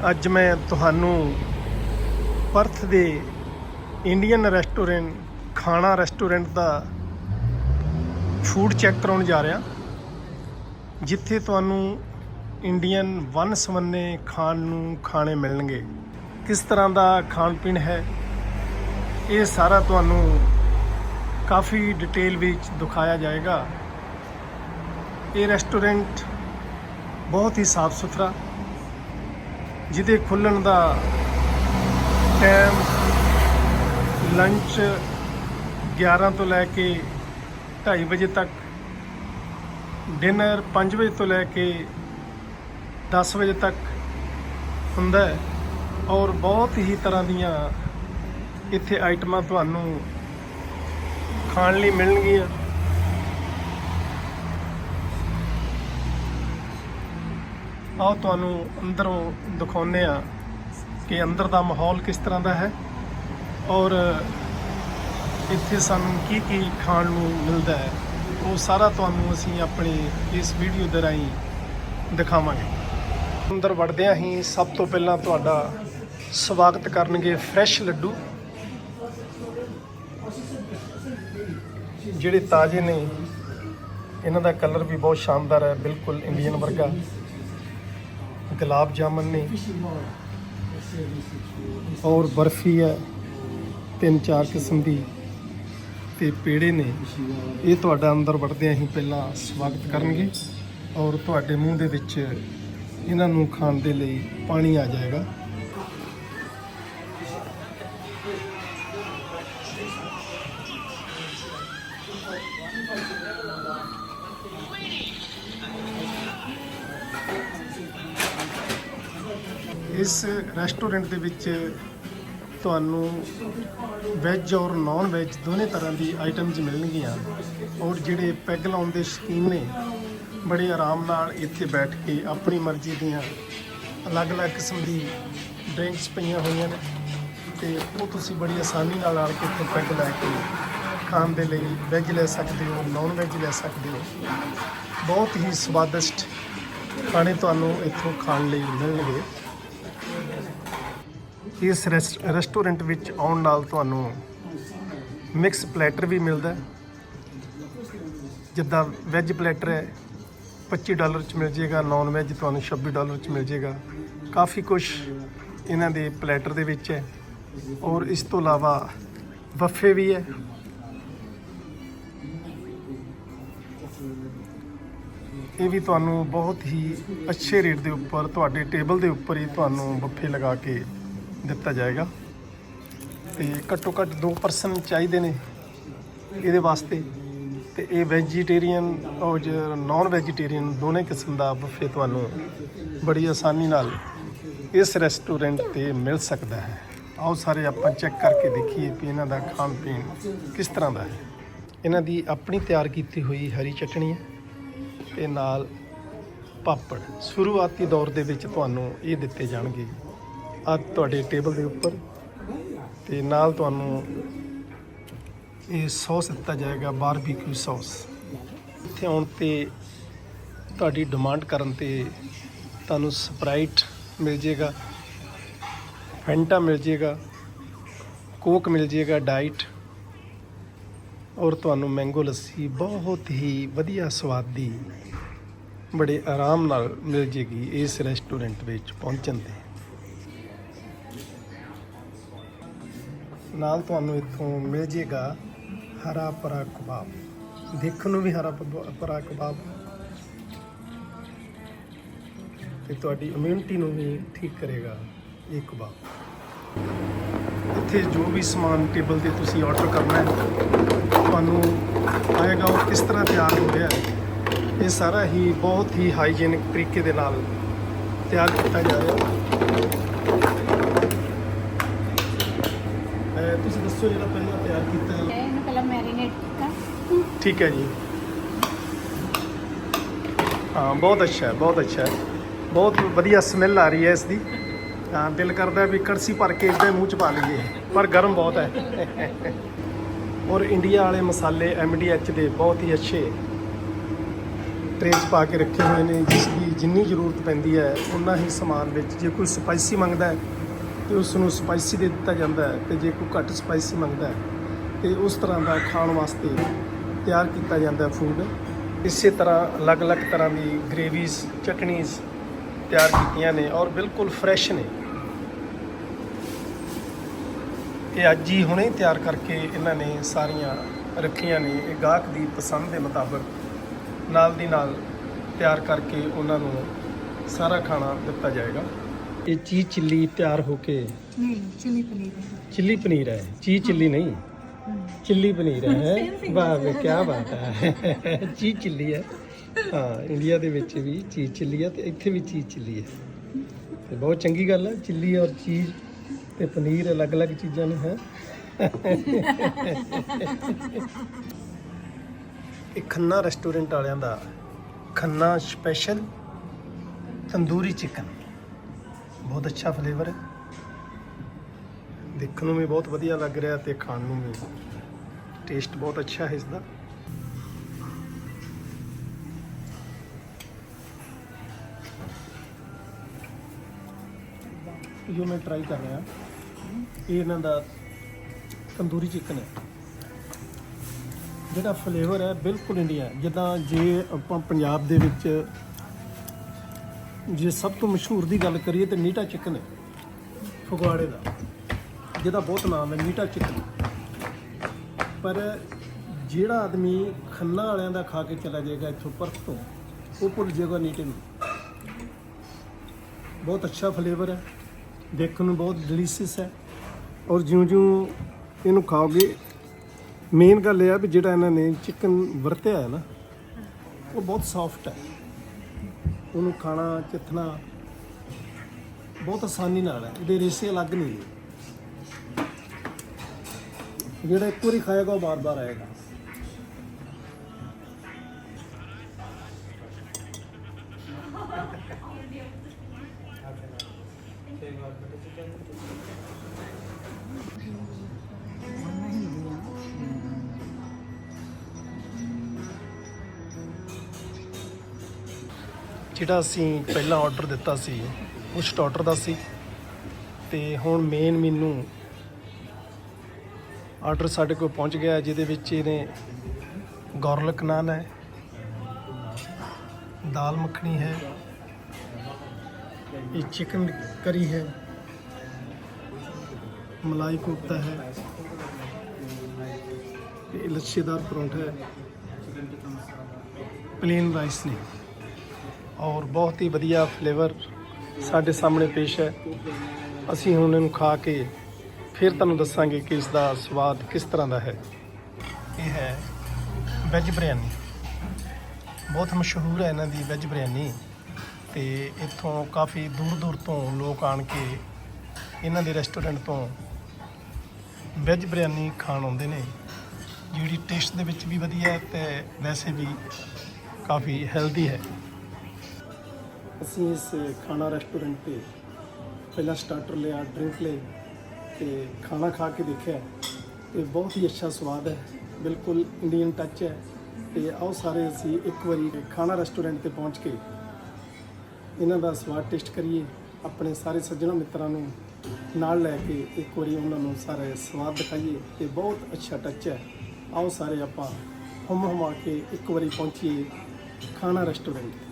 ਅੱਜ ਮੈਂ ਤੁਹਾਨੂੰ ਪਰਥ ਦੇ ਇੰਡੀਅਨ ਰੈਸਟੋਰੈਂਟ, ਖਾਣਾ ਰੈਸਟੋਰੈਂਟ ਦਾ ਫੂਡ ਚੈੱਕ ਕਰਾਉਣ ਜਾ ਰਿਹਾ। ਜਿੱਥੇ ਤੁਹਾਨੂੰ ਇੰਡੀਅਨ ਵਨ ਸਵੰਨੇ ਖਾਣ ਨੂੰ ਖਾਣੇ ਮਿਲਣਗੇ। ਕਿਸ ਤਰ੍ਹਾਂ ਦਾ ਖਾਣ ਪੀਣ ਹੈ, ਇਹ ਸਾਰਾ ਤੁਹਾਨੂੰ ਕਾਫੀ ਡਿਟੇਲ ਵਿੱਚ ਦਿਖਾਇਆ ਜਾਏਗਾ। ਇਹ ਰੈਸਟੋਰੈਂਟ ਬਹੁਤ ਹੀ ਸਾਫ਼ ਸੁਥਰਾ ਜਿਹਦੇ ਖੁੱਲਣ ਦਾ ਟਾਈਮ ਲੰਚ 11 ਤੋਂ ਲੈ ਕੇ 2:30 ਵਜੇ ਤੱਕ ਡਿਨਰ 5 ਵਜੇ ਤੋਂ ਲੈ ਕੇ 10 ਵਜੇ ਤੱਕ ਹੁੰਦਾ ਹੈ। ਔਰ ਬਹੁਤ ਹੀ ਤਰ੍ਹਾਂ ਦੀਆਂ ਇੱਥੇ ਆਈਟਮਾਂ ਤੁਹਾਨੂੰ ਖਾਣ ਲਈ ਮਿਲਣਗੀਆਂ। ਆਓ ਤੁਹਾਨੂੰ ਅੰਦਰੋਂ ਦਿਖਾਉਂਦੇ ਆ ਕਿ ਅੰਦਰ ਦਾ ਮਾਹੌਲ ਕਿਸ ਤਰ੍ਹਾਂ ਦਾ ਹੈ। ਔਰ ਇੱਥੇ ਸਾਨੂੰ ਕੀ ਕੀ ਖਾਣ ਨੂੰ ਮਿਲਦਾ ਹੈ, ਉਹ ਸਾਰਾ ਤੁਹਾਨੂੰ ਅਸੀਂ ਆਪਣੇ ਇਸ ਵੀਡੀਓ ਦੇ ਰਾਹੀਂ ਦਿਖਾਵਾਂਗੇ। ਅੰਦਰ ਵੜਦਿਆਂ ਹੀ ਸਭ ਤੋਂ ਪਹਿਲਾਂ ਤੁਹਾਡਾ ਸਵਾਗਤ ਕਰਨਗੇ ਫਰੈਸ਼ ਲੱਡੂ, ਜਿਹੜੇ ਤਾਜ਼ੇ ਨੇ। ਇਹਨਾਂ ਦਾ ਕਲਰ ਵੀ ਬਹੁਤ ਸ਼ਾਨਦਾਰ ਹੈ, ਬਿਲਕੁਲ ਇੰਡੀਅਨ ਵਰਗਾ। ਗੁਲਾਬ ਜਾਮਨ ਨੇ ਔਰ ਬਰਫੀ ਹੈ, ਤਿੰਨ ਚਾਰ ਕਿਸਮ ਦੀ ਤੇ ਪੇੜੇ ਨੇ। ਇਹ ਤੁਹਾਡਾ ਅੰਦਰ ਵੜਦਿਆਂ ਹੀ ਪਹਿਲਾਂ ਸਵਾਗਤ ਕਰਨਗੇ ਔਰ ਤੁਹਾਡੇ ਮੂੰਹ ਦੇ ਵਿੱਚ ਇਹਨਾਂ ਨੂੰ ਖਾਣ ਦੇ ਲਈ ਪਾਣੀ ਆ ਜਾਏਗਾ। ਇਸ ਰੈਸਟੋਰੈਂਟ ਦੇ ਵਿੱਚ ਤੁਹਾਨੂੰ ਵੈਜ ਔਰ ਨਾਨ ਵੈਜ ਦੋਨੇ ਤਰ੍ਹਾਂ ਦੀ ਆਈਟਮਸ ਮਿਲਣਗੀਆਂ ਔਰ ਜਿਹੜੇ ਪੈਗ ਲਾਉਣ ਦੇ ਸ਼ੌਕੀਨ ਨੇ, ਬੜੇ ਆਰਾਮ ਨਾਲ ਇੱਥੇ ਬੈਠ ਕੇ ਆਪਣੀ ਮਰਜ਼ੀ ਦੀਆਂ ਅਲੱਗ-ਅਲੱਗ ਕਿਸਮ ਦੀ ਡਰਿੰਕਸ ਪਈਆਂ ਹੋਈਆਂ ਨੇ ਤੇ ਉਹ ਤੁਸੀਂ ਬੜੀ ਆਸਾਨੀ ਨਾਲ ਆਣ ਕੇ ਇੱਥੇ ਪੈਗ ਲੈ ਕੇ ਖਾਣ ਦੇ ਲਈ ਵੈਜ ਲੈ ਸਕਦੇ ਹੋ ਨਾਨ ਵੈਜ ਲੈ ਸਕਦੇ ਹੋ। ਬਹੁਤ ਹੀ ਸਵਾਦਿਸ਼ਟ ਖਾਣੇ ਤੁਹਾਨੂੰ ਇੱਥੋਂ ਖਾਣ ਲਈ ਮਿਲਣਗੇ। ਇਸ ਰੈਸ- ਰੈਸਟੋਰੈਂਟ ਵਿੱਚ ਆਉਣ ਨਾਲ ਤੁਹਾਨੂੰ ਮਿਕਸ ਪਲੈਟਰ ਵੀ ਮਿਲਦਾ ਜਿੱਦਾਂ ਵੈਜ ਪਲੈਟਰ ਹੈ 25 ਡਾਲਰ ਚ ਮਿਲ ਜਾਏਗਾ ਨਾਨ ਵੈਜ ਤੁਹਾਨੂੰ 26 ਡਾਲਰ ਚ ਮਿਲ ਜਾਏਗਾ। ਕਾਫੀ ਕੁਝ ਇਹਨਾਂ ਦੇ ਪਲੈਟਰ ਦੇ ਵਿੱਚ ਹੈ। ਔਰ ਇਸ ਤੋਂ ਇਲਾਵਾ ਬੱਫੇ ਵੀ ਹੈ। ਇਹ ਵੀ ਤੁਹਾਨੂੰ ਬਹੁਤ ਹੀ ਅੱਛੇ ਰੇਟ ਦੇ ਉੱਪਰ, ਤੁਹਾਡੇ ਟੇਬਲ ਦੇ ਉੱਪਰ ਹੀ ਤੁਹਾਨੂੰ ਬੱਫੇ ਲਗਾ ਕੇ ਦਿੱਤਾ ਜਾਏਗਾ। ਤੇ ਘੱਟੋ ਘੱਟ ਦੋ ਪਰਸਨ ਚਾਹੀਦੇ ਨੇ ਇਹਦੇ ਵਾਸਤੇ। ਤੇ ਇਹ ਵੈਜੀਟੇਰੀਅਨ ਔਰ ਨਾਨ ਵੈਜੀਟੇਰੀਅਨ ਦੋਨੇ ਕਿਸਮ ਦਾ ਬੁਫੇ ਤੁਹਾਨੂੰ ਬੜੀ ਆਸਾਨੀ ਨਾਲ ਇਸ ਰੈਸਟੋਰੈਂਟ ਤੇ ਮਿਲ ਸਕਦਾ ਹੈ। ਆਓ ਸਾਰੇ ਆਪਾਂ ਚੈੱਕ ਕਰਕੇ ਦੇਖੀਏ ਕਿ ਇਹਨਾਂ ਦਾ ਖਾਣ ਪੀਣ ਕਿਸ ਤਰ੍ਹਾਂ ਦਾ ਹੈ। ਇਹਨਾਂ ਦੀ ਆਪਣੀ ਤਿਆਰ ਕੀਤੀ ਹੋਈ ਹਰੀ ਚਟਣੀ ਹੈ ਤੇ ਨਾਲ ਪਾਪੜ। ਸ਼ੁਰੂਆਤੀ ਦੌਰ ਦੇ ਵਿੱਚ ਤੁਹਾਨੂੰ ਇਹ ਦਿੱਤੇ ਜਾਣਗੇ। ਆ ਤੁਹਾਡੇ ਟੇਬਲ ਦੇ ਉੱਪਰ ਤੇ ਨਾਲ ਤੁਹਾਨੂੰ ਇਹ ਸੌਸ ਦਿੱਤਾ ਜਾਏਗਾ ਬਾਰਬੀਕਿਊ ਸੌਸ। ਇੱਥੇ ਆਉਣ ਤੇ ਤੁਹਾਡੀ ਡਿਮਾਂਡ ਕਰਨ ਤੇ ਤੁਹਾਨੂੰ ਸਪਰਾਈਟ ਮਿਲ ਜੇਗਾ ਫੈਂਟਾ ਮਿਲ ਜੇਗਾ ਕੋਕ ਮਿਲ ਜੇਗਾ ਡਾਈਟ ਔਰ ਤੁਹਾਨੂੰ ਮੈਂਗੋ ਲੱਸੀ ਬਹੁਤ ਹੀ ਵਧੀਆ ਸਵਾਦ ਦੀ ਬੜੇ ਆਰਾਮ ਨਾਲ ਮਿਲ ਜੇਗੀ ਇਸ ਰੈਸਟੋਰੈਂਟ ਵਿੱਚ ਪਹੁੰਚਣ ਤੇ। ਨਾਲ ਤੁਹਾਨੂੰ ਇੱਥੋਂ ਮਿਲ ਜੇਗਾ ਹਰਾ ਪਰਾ ਕਬਾਬ। ਦੇਖਣ ਨੂੰ ਵੀ ਹਰਾ ਪ- ਪਰਾ ਕਬਾਬ। ਤੇ ਤੁਹਾਡੀ ਇਮਿਊਨਿਟੀ ਨੂੰ ਵੀ ਠੀਕ ਕਰੇਗਾ ਇਹ ਕਬਾਬ। ਇੱਥੇ ਜੋ ਵੀ ਸਮਾਨ ਟੇਬਲ ਤੇ ਤੁਸੀਂ ਆਰਡਰ ਕਰਨਾ ਹੈ, ਤੁਹਾਨੂੰ ਆਏਗਾ ਉਹ ਕਿਸ ਤਰ੍ਹਾਂ ਤਿਆਰ ਹੋ ਰਿਹਾ ਹੈ, ਇਹ ਸਾਰਾ ਹੀ ਬਹੁਤ ਹੀ ਹਾਈਜੀਨਿਕ ਤਰੀਕੇ ਦੇ ਨਾਲ ਤਿਆਰ ਕੀਤਾ ਜਾ ਰਿਹਾ ਹੈ। ਤੁਸੀਂ ਦੱਸੋ ਜਿਹੜਾ ਪਹਿਲਾਂ ਤਿਆਰ ਕੀਤਾ? ਹੈ ਇਹਨੂੰ ਪਹਿਲਾਂ ਮੈਰੀਨੇਟ ਕੀਤਾ। ਠੀਕ ਹੈ ਜੀ। ਹਾਂ ਬਹੁਤ ਅੱਛਾ ਹੈ ਬਹੁਤ ਅੱਛਾ ਹੈ। ਬਹੁਤ ਵਧੀਆ ਸਮੈਲ ਆ ਰਹੀ ਹੈ ਇਸ ਦੀ ਹਾਂ ਦਿਲ ਕਰਦਾ ਵੀ ਕੜਸੀ ਭਰ ਕੇ ਇੱਦਾਂ ਮੂੰਹ ਚ ਪਾ ਲਈਏ ਪਰ ਗਰਮ ਬਹੁਤ ਹੈ। ਔਰ ਇੰਡੀਆ ਵਾਲੇ ਮਸਾਲੇ ਐਮਡੀਐਚ ਦੇ ਬਹੁਤ ਹੀ ਅੱਛੇ ਟ੍ਰੇ 'ਚ ਪਾ ਕੇ ਰੱਖੇ ਹੋਏ ਨੇ ਜਿਸ ਦੀ ਜਿੰਨੀ ਜ਼ਰੂਰਤ ਪੈਂਦੀ ਹੈ ਉਨਾ ਹੀ ਸਮਾਨ ਵਿੱਚ ਜੇ ਕੋਈ ਸਪਾਈਸੀ ਮੰਗਦਾ ਹੈ ਤੇ ਉਸ ਨੂੰ ਸਪਾਈਸੀ ਦੇ ਦਿੱਤਾ ਜਾਂਦਾ ਹੈ ਤੇ ਜੇ ਕੋਈ ਘੱਟ ਸਪਾਈਸੀ ਮੰਗਦਾ ਹੈ, ਤੇ ਉਸ ਤਰ੍ਹਾਂ ਦਾ ਖਾਣ ਵਾਸਤੇ ਤਿਆਰ ਕੀਤਾ ਜਾਂਦਾ ਫੂਡ ਇਸੇ ਤਰ੍ਹਾਂ ਅਲੱਗ-ਅਲੱਗ ਤਰ੍ਹਾਂ ਦੀ ਗ੍ਰੇਵੀਜ਼ ਚਟਨੀਜ਼ ਤਿਆਰ ਕੀਤੀਆਂ ਨੇ ਔਰ ਬਿਲਕੁਲ ਫਰੈਸ਼ ਨੇ। ਇਹ ਅੱਜ ਹੀ ਹੁਣੇ ਤਿਆਰ ਕਰਕੇ ਇਹਨਾਂ ਨੇ ਸਾਰੀਆਂ ਰੱਖੀਆਂ ਨੇ। ਇਹ ਗਾਹਕ ਦੀ ਪਸੰਦ ਦੇ ਮੁਤਾਬਕ ਨਾਲ ਦੀ ਨਾਲ ਤਿਆਰ ਕਰਕੇ ਉਹਨਾਂ ਨੂੰ ਸਾਰਾ ਖਾਣਾ ਦਿੱਤਾ ਜਾਏਗਾ। ਇਹ ਚੀਜ਼ ਚਿੱਲੀ ਤਿਆਰ ਹੋ ਕੇ ਨਹੀਂ ਚਿੱਲੀ ਪਨੀਰ ਹੈ। ਚਿੱਲੀ ਚੀਜ਼ ਚਿੱਲੀ ਨਹੀਂ। ਚਿੱਲੀ ਪਨੀਰ ਹੈ। ਵਾਹ ਵੇ ਕੀ ਬਾਤ ਹੈ। ਚੀਜ਼ ਚਿੱਲੀ ਹੈ। ਹਾਂ ਇੰਡੀਆ ਦੇ ਵਿੱਚ ਵੀ ਚੀਜ਼ ਚਿੱਲੀ ਹੈ ਤੇ ਇੱਥੇ ਵੀ ਚੀਜ਼ ਚਿੱਲੀ ਹੈ। ਤੇ ਬਹੁਤ ਚੰਗੀ ਗੱਲ ਹੈ ਚਿੱਲੀ ਔਰ ਚੀਜ਼ ਤੇ ਪਨੀਰ ਅਲੱਗ-ਅਲੱਗ ਚੀਜ਼ਾਂ ਨੇ ਹੈ। ਇਹ ਖੰਨਾ ਰੈਸਟੋਰੈਂਟ ਵਾਲਿਆਂ ਦਾ ਖੰਨਾ ਸਪੈਸ਼ਲ ਤੰਦੂਰੀ ਚਿਕਨ। ਬਹੁਤ ਅੱਛਾ ਫਲੇਵਰ ਹੈ। ਦੇਖਣ ਨੂੰ ਵੀ ਬਹੁਤ ਵਧੀਆ ਲੱਗ ਰਿਹਾ ਤੇ ਖਾਣ ਨੂੰ ਵੀ। ਟੇਸਟ ਬਹੁਤ ਅੱਛਾ ਹੈ ਇਸ ਦਾ ਜੋ ਮੈਂ ਟਰਾਈ ਕਰ ਰਿਹਾ। ਇਹ ਇਹਨਾਂ ਦਾ ਤੰਦੂਰੀ ਚਿਕਨ ਹੈ। ਜਿਹੜਾ ਫਲੇਵਰ ਹੈ ਬਿਲਕੁਲ ਇੰਡੀਆ ਜਿੱਦਾਂ ਜੇ ਆਪਾਂ ਪੰਜਾਬ ਦੇ ਵਿੱਚ ਜੇ ਸਭ ਤੋਂ ਮਸ਼ਹੂਰ ਦੀ ਗੱਲ ਕਰੀਏ ਤੇ ਨੀਟਾ ਚਿਕਨ ਹੈ, ਫਗਵਾੜੇ ਦਾ। ਜਿਹਦਾ ਬਹੁਤ ਨਾਮ ਹੈ, ਨੀਟਾ ਚਿਕਨ। ਪਰ ਜਿਹੜਾ ਆਦਮੀ ਖੰਨਾ ਵਾਲਿਆਂ ਦਾ ਖਾ ਕੇ ਚਲਾ ਜਾਏਗਾ ਇੱਥੋਂ ਪਰਤ ਤੋਂ, ਉਹ ਭੁੱਲ ਜਾਏਗਾ ਨੀਟੇ ਨੂੰ। ਬਹੁਤ ਅੱਛਾ ਫਲੇਵਰ ਹੈ। ਦੇਖਣ ਨੂੰ ਬਹੁਤ ਡਿਲੀਸ਼ੀਅਸ ਹੈ। ਔਰ ਜਿਉਂ-ਜਿਉਂ ਇਹਨੂੰ ਖਾਓਗੇ ਮੇਨ ਗੱਲ ਇਹ ਆ ਵੀ ਜਿਹੜਾ ਇਹਨਾਂ ਨੇ ਚਿਕਨ ਵਰਤਿਆ ਹੈ ਨਾ, ਉਹ ਬਹੁਤ ਸੌਫਟ ਹੈ। ਉਹਨੂੰ ਖਾਣਾ, ਚਿੱਥਣਾ ਬਹੁਤ ਆਸਾਨੀ ਨਾਲ ਹੈ। ਇਹਦੇ ਰੇਸੇ ਅਲੱਗ ਨਹੀਂ ਨੇ ਜਿਹੜਾ ਇੱਕ ਵਾਰੀ ਖਾਏਗਾ, ਉਹ ਬਾਰ-ਬਾਰ ਆਏਗਾ। ਜਿਹੜਾ ਅਸੀਂ ਪਹਿਲਾਂ ਆਰਡਰ ਦਿੱਤਾ ਸੀ, ਉਹ ਸਟਾਰਟਰ ਦਾ ਸੀ। ਤੇ ਹੁਣ ਮੇਨ ਮੈਨੂੰ ਆਰਡਰ ਸਾਡੇ ਕੋਲ ਪਹੁੰਚ ਗਿਆ ਜਿਹਦੇ ਵਿੱਚ ਇਹਨੇ ਗੌਰਲਕ ਨਾਨ ਹੈ, ਦਾਲ ਮੱਖਣੀ ਹੈ, ਇਹ ਚਿਕਨ ਕਰੀ ਹੈ, ਮਲਾਈ ਕੋਫਤਾ ਹੈ, ਤੇ ਲੱਛੇਦਾਰ ਪਰੌਂਠਾ ਹੈ। ਪਲੇਨ ਰਾਈਸ ਨੇ। ਔਰ ਬਹੁਤ ਹੀ ਵਧੀਆ ਫਲੇਵਰ ਸਾਡੇ ਸਾਹਮਣੇ ਪੇਸ਼ ਹੈ। ਅਸੀਂ ਹੁਣ ਇਹਨੂੰ ਖਾ ਕੇ ਫਿਰ ਤੁਹਾਨੂੰ ਦੱਸਾਂਗੇ ਕਿ ਇਸ ਦਾ ਸਵਾਦ ਕਿਸ ਤਰ੍ਹਾਂ ਦਾ ਹੈ। ਇਹ ਹੈ ਵੈਜ ਬਿਰਿਆਨੀ ਬਹੁਤ ਮਸ਼ਹੂਰ ਹੈ ਇਹਨਾਂ ਦੀ ਵੈਜ ਬਿਰਿਆਨੀ ਤੇ ਇੱਥੋਂ ਕਾਫੀ ਦੂਰ ਦੂਰ ਤੋਂ ਲੋਕ ਆਣ ਕੇ ਇਹਨਾਂ ਦੇ ਰੈਸਟੋਰੈਂਟ ਤੋਂ ਵੈਜ ਬਿਰਿਆਨੀ ਖਾਣ ਆਉਂਦੇ ਨੇ। ਜਿਹੜੀ ਟੇਸਟ ਦੇ ਵਿੱਚ ਵੀ ਵਧੀਆ ਹੈ ਤੇ ਵੈਸੇ ਵੀ ਕਾਫੀ ਹੈਲਦੀ ਹੈ। ਅਸੀਂ ਇਸ ਖਾਣਾ ਰੈਸਟੋਰੈਂਟ ਤੇ ਪਹਿਲਾਂ ਸਟਾਰਟਰ ਲਿਆ ਡਰਿੰਕ ਲਈ ਤੇ ਖਾਣਾ ਖਾ ਕੇ ਦੇਖਿਆ ਤੇ ਬਹੁਤ ਹੀ ਅੱਛਾ ਸਵਾਦ ਹੈ। ਬਿਲਕੁਲ ਇੰਡੀਅਨ ਟੱਚ ਹੈ ਤੇ ਆਓ ਸਾਰੇ ਅਸੀਂ ਇੱਕ ਵਾਰੀ ਖਾਣਾ ਰੈਸਟੋਰੈਂਟ ਤੇ ਪਹੁੰਚ ਕੇ ਇਹਨਾਂ ਦਾ ਸਵਾਦ ਟੇਸਟ ਕਰੀਏ, ਆਪਣੇ ਸਾਰੇ ਸੱਜਣਾ ਮਿੱਤਰਾਂ ਨੂੰ ਨਾਲ ਲੈ ਕੇ ਇੱਕ ਵਾਰੀ ਉਹਨਾਂ ਨੂੰ ਸਾਰੇ ਸਵਾਦ ਦਿਖਾਈਏ ਤੇ ਬਹੁਤ ਅੱਛਾ ਟੱਚ ਹੈ। ਆਓ ਸਾਰੇ ਆਪਾਂ ਹਮ ਹਮਾ ਕੇ ਇੱਕ ਵਾਰੀ ਪਹੁੰਚੀਏ ਖਾਣਾ ਰੈਸਟੋਰੈਂਟ